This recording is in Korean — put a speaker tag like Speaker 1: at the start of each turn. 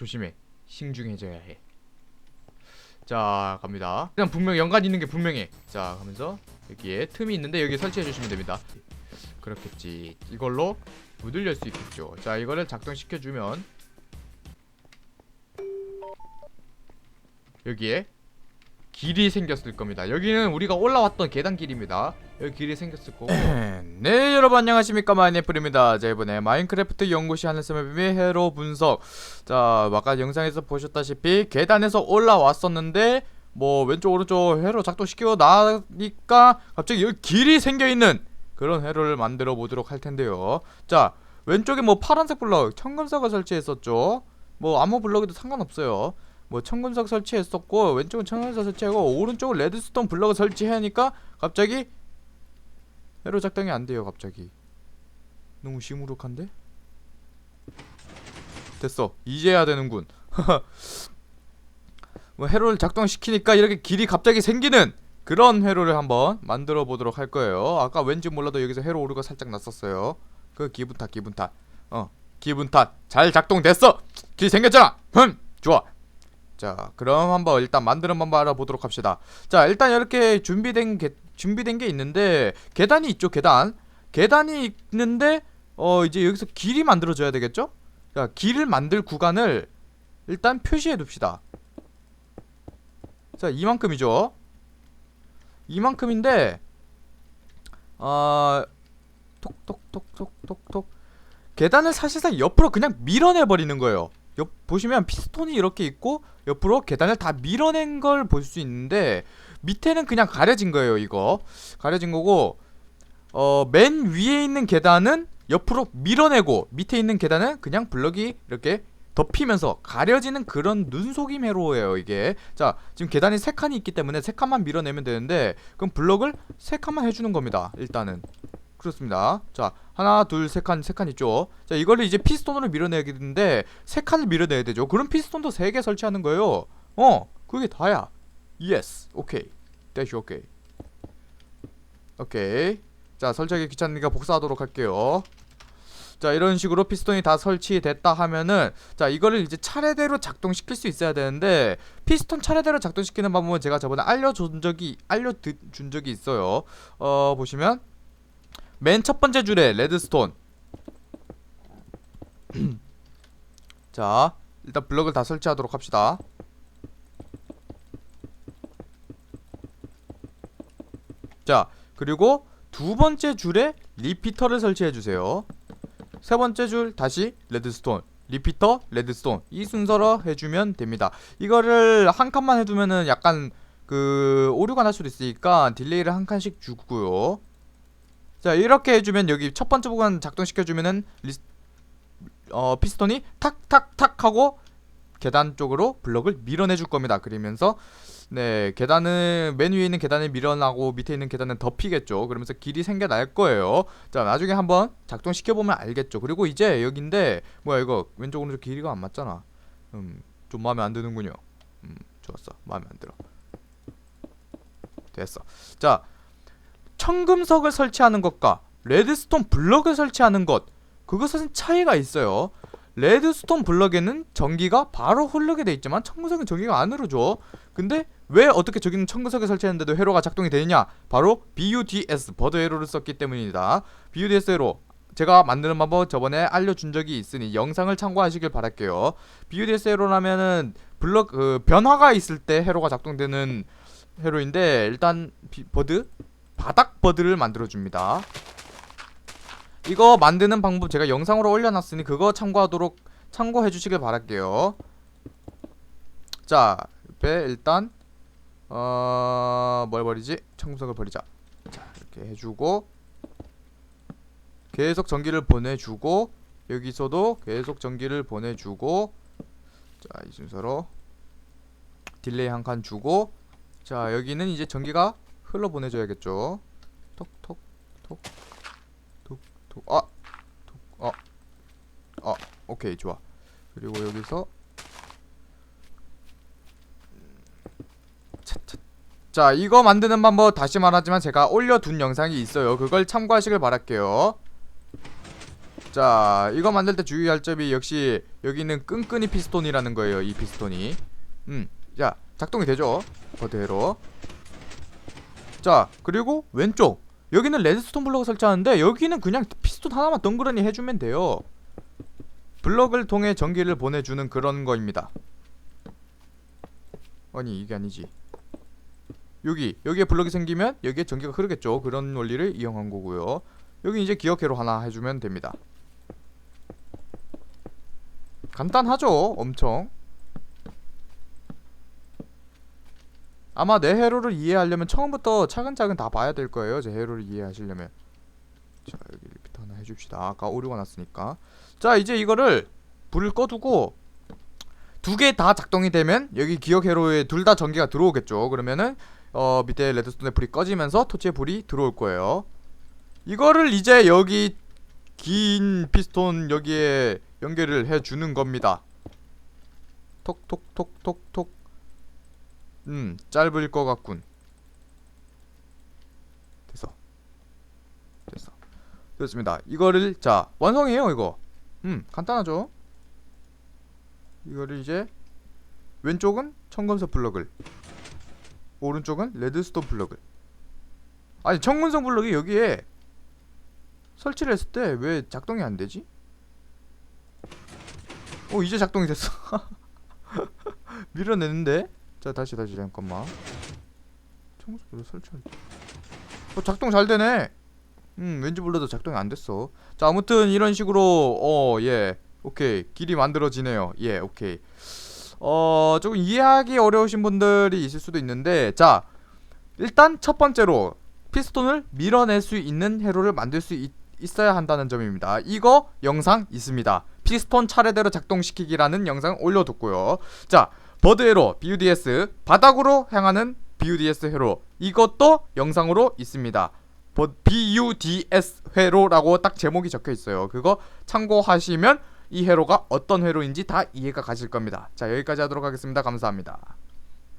Speaker 1: 조심해. 신중해져야 해. 자, 갑니다. 그냥 분명 연관 있는 게 분명해. 자, 가면서 여기에 틈이 있는데 여기 설치해 주시면 됩니다. 그렇겠지. 이걸로 문을 열 수 있겠죠. 자, 이거를 작동시켜 주면 여기에 길이 생겼을 겁니다. 여기는 우리가 올라왔던 계단 길입니다. 여기 길이 생겼을 거고. 네, 여러분 안녕하십니까 마이네플입니다. 자, 이번에 마인크래프트 연구시 하늘섬의 비밀 해로 분석. 자, 아까 영상에서 보셨다시피 계단에서 올라왔었는데 뭐 왼쪽 오른쪽 회로 작동시키고 나니까 갑자기 여기 길이 생겨 있는 그런 회로를 만들어 보도록 할 텐데요. 자, 왼쪽에 뭐 파란색 블럭 청금석을 설치했었죠. 뭐 아무 블럭에도 상관없어요. 뭐 청금석 설치했었고 왼쪽은 청금석 설치하고 오른쪽은 레드스톤 블럭을 설치하니까 갑자기 회로 작동이 안 돼요. 갑자기 너무 시무룩한데? 됐어. 이제 해야 되는군. 뭐 회로를 작동시키니까 이렇게 길이 갑자기 생기는 그런 회로를 한번 만들어 보도록 할 거예요. 아까 왠지 몰라도 여기서 회로 오류가 살짝 났었어요. 그 기분 탓, 기분 탓. 어, 기분 탓. 잘 작동됐어. 길 생겼잖아. 흠, 좋아. 자, 그럼 한번 일단 만드는 방법 알아보도록 합시다. 자, 일단 이렇게 준비된 게 준비된 게 있는데 계단이 있죠, 계단. 계단이 있는데 어 이제 여기서 길이 만들어져야 되겠죠? 자, 길을 만들 구간을 일단 표시해 둡시다. 자, 이만큼이죠. 이만큼인데 어 톡톡톡톡톡톡 계단을 사실상 옆으로 그냥 밀어내 버리는 거예요. 옆 보시면 피스톤이 이렇게 있고 옆으로 계단을 다 밀어낸 걸 볼 수 있는데 밑에는 그냥 가려진 거예요, 이거. 가려진 거고 어 맨 위에 있는 계단은 옆으로 밀어내고 밑에 있는 계단은 그냥 블럭이 이렇게 덮이면서 가려지는 그런 눈속임 회로예요 이게 자 지금 계단이 세 칸이 있기 때문에 세 칸만 밀어내면 되는데 그럼 블럭을 세 칸만 해주는 겁니다 일단은 그렇습니다. 자 하나 둘 세 칸 세 칸 있죠. 자 이거를 이제 피스톤으로 밀어내야되는데 세 칸을 밀어내야 되죠. 그럼 피스톤도 세 개 설치하는 거예요. 어 그게 다야. 예스 오케이 대시 오케이 오케이 자 설치하기 귀찮으니까 복사하도록 할게요. 자 이런 식으로 피스톤이 다 설치됐다 하면은 자 이거를 이제 차례대로 작동시킬 수 있어야 되는데 피스톤 차례대로 작동시키는 방법은 제가 저번에 알려준 적이 알려준 적이 있어요. 어 보시면 맨 첫 번째 줄에 레드스톤. 자 일단 블럭을 다 설치하도록 합시다. 자 그리고 두 번째 줄에 리피터를 설치해 주세요. 세 번째 줄 다시 레드스톤. 리피터 레드스톤. 이 순서로 해주면 됩니다. 이거를 한 칸만 해두면은 약간 그 오류가 날 수도 있으니까 딜레이를 한 칸씩 주고요 자 이렇게 해주면 여기 첫 번째 부분 작동시켜주면은 리, 어 피스톤이 탁탁탁 하고 계단 쪽으로 블럭을 밀어내줄 겁니다. 그러면서 네 계단은 맨 위에 있는 계단을 밀어나고 밑에 있는 계단은 덮이겠죠. 그러면서 길이 생겨날 거예요. 자 나중에 한번 작동시켜보면 알겠죠. 그리고 이제 여긴데 뭐야 이거 왼쪽 오른쪽 길이가 안 맞잖아. 음 좀 마음에 안 드는군요. 음 좋았어. 마음에 안 들어. 됐어. 자 청금석을 설치하는 것과 레드스톤 블럭을 설치하는 것 그것은 차이가 있어요. 레드스톤 블럭에는 전기가 바로 흐르게 돼 있지만 청금석은 전기가 안 흐르죠. 근데 왜 어떻게 저기는 청금석에 설치했는데도 회로가 작동이 되느냐? 바로 BUDS 버드 회로를 썼기 때문입니다. BUDS 회로. 제가 만드는 방법 저번에 알려준 적이 있으니 영상을 참고하시길 바랄게요. BUDS 회로라면은 블럭 그 변화가 있을 때 회로가 작동되는 회로인데 일단 비, 버드 바닥 버드를 만들어 줍니다. 이거 만드는 방법 제가 영상으로 올려놨으니 그거 참고하도록 참고해 주시길 바랄게요. 자 옆에 일단 어 뭘 버리지? 청금석을 버리자. 자 이렇게 해주고 계속 전기를 보내주고 여기서도 계속 전기를 보내주고 자 이 순서로 딜레이 한 칸 주고 자 여기는 이제 전기가 흘러 보내줘야겠죠. 톡톡 톡 톡톡. 아! 톡, 어. 어 오케이 좋아. 그리고 여기서 자 이거 만드는 방법 다시 말하지만 제가 올려둔 영상이 있어요. 그걸 참고하시길 바랄게요. 자 이거 만들 때 주의할 점이 역시 여기는 끈끈이 피스톤이라는 거예요 이 피스톤이. 음자 작동이 되죠? 버드회로 자 그리고 왼쪽. 여기는 레드스톤 블럭을 설치하는데 여기는 그냥 피스톤 하나만 덩그러니 해주면 돼요. 블럭을 통해 전기를 보내주는 그런 거입니다. 아니 이게 아니지. 여기 여기에 블럭이 생기면 여기에 전기가 흐르겠죠. 그런 원리를 이용한 거고요. 여기 이제 기억회로 하나 해주면 됩니다. 간단하죠? 엄청 아마 내 회로를 이해하려면 처음부터 차근차근 다 봐야 될 거예요 제 회로를 이해하시려면. 자 여기 리피터 하나 해줍시다. 아까 오류가 났으니까. 자 이제 이거를 불을 꺼두고 두 개 다 작동이 되면 여기 기억 회로에 둘 다 전기가 들어오겠죠. 그러면은 어 밑에 레드스톤의 불이 꺼지면서 토치의 불이 들어올 거예요. 이거를 이제 여기 긴 피스톤 여기에 연결을 해 주는 겁니다. 톡톡톡톡톡 음 짧을 것 같군. 됐어. 됐어. 됐습니다. 이거를 자 완성이에요 이거. 음 간단하죠? 이거를 이제 왼쪽은 청금석 블럭을 오른쪽은 레드스톤 블럭을. 아니 청금석 블럭이 여기에 설치를 했을 때 왜 작동이 안 되지? 어 이제 작동이 됐어. 밀어내는데 자 다시 다시 잠깐만. 블럭 설치할 때. 어, 작동 잘 되네. 음 왠지 몰라도 작동이 안 됐어. 자 아무튼 이런 식으로 어 예. 오케이. 길이 만들어지네요. 예 오케이. 어 조금 이해하기 어려우신 분들이 있을 수도 있는데 자 일단 첫 번째로 피스톤을 밀어낼 수 있는 회로를 만들 수 있, 있어야 한다는 점입니다. 이거 영상 있습니다. 피스톤 차례대로 작동시키기라는 영상 올려뒀고요. 자 버드 회로 BUDS 바닥으로 향하는 BUDS 회로. 이것도 영상으로 있습니다. 버- BUDS 회로라고 딱 제목이 적혀 있어요. 그거 참고하시면 이 회로가 어떤 회로인지 다 이해가 가실 겁니다. 자 여기까지 하도록 하겠습니다. 감사합니다